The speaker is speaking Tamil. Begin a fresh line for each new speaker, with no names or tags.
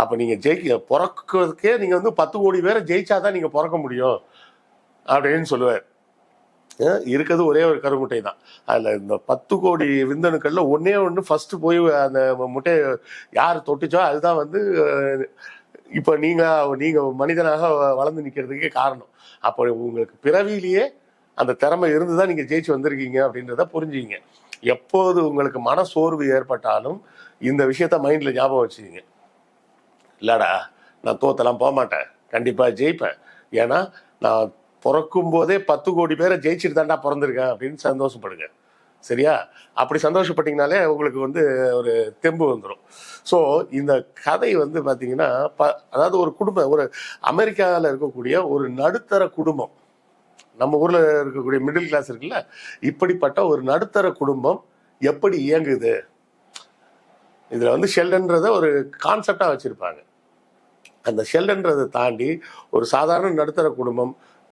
அப்போ நீங்கள் ஜெயிக்க பிறக்கிறதுக்கே நீங்கள் வந்து பத்து கோடி பேரை ஜெயிச்சாதான் நீங்கள் பிறக்க முடியும். அப்படின்னு சொல்லுவார். இருக்கிறது ஒரே ஒரு கருமுட்டை தான். அதில் இந்த பத்து கோடி விந்தணுக்களில் ஒன்றே ஒன்று ஃபஸ்ட்டு போய் அந்த முட்டையை யார் தொட்டுச்சோ அதுதான் வந்து இப்போ நீங்கள் நீங்கள் மனிதனாக வளர்ந்து நிற்கிறதுக்கே காரணம். அப்போ உங்களுக்கு பிறவியிலேயே அந்த திறமை இருந்து தான் நீங்கள் ஜெயிச்சு வந்திருக்கீங்க அப்படின்றத புரிஞ்சுங்க எப்போது உங்களுக்கு மன சோர்வு ஏற்பட்டாலும் இந்த விஷயத்த மைண்டில் ஞாபகம் வச்சுக்கிங்க. இல்லடா நான் தோத்தெல்லாம் போக மாட்டேன் கண்டிப்பாக ஜெயிப்பேன். ஏன்னா நான் பிறக்கும் போதே பத்து கோடி பேரை ஜெயிச்சுட்டு தாண்டா பிறந்திருக்கேன் அப்படின்னு சந்தோஷப்படுங்க. சரியா? அப்படி சந்தோஷப்பட்டீங்கனாலே உங்களுக்கு வந்து ஒரு தெம்பு வந்துடும் ஸோ இந்த கதை வந்து பார்த்தீங்கன்னா ப அதாவது ஒரு குடும்பம் ஒரு அமெரிக்காவில் இருக்கக்கூடிய ஒரு நடுத்தர குடும்பம். நம்ம ஊரில் இருக்கக்கூடிய மிடில் கிளாஸ் இருக்குல்ல இப்படிப்பட்ட ஒரு நடுத்தர குடும்பம் எப்படி இயங்குது? இதில் வந்து ஷெல்டன்றத ஒரு கான்செப்டாக வச்சுருப்பாங்க. அந்த ஷெல்ன்றதை தாண்டி ஒரு சாதாரண நடுத்தர குடும்பம்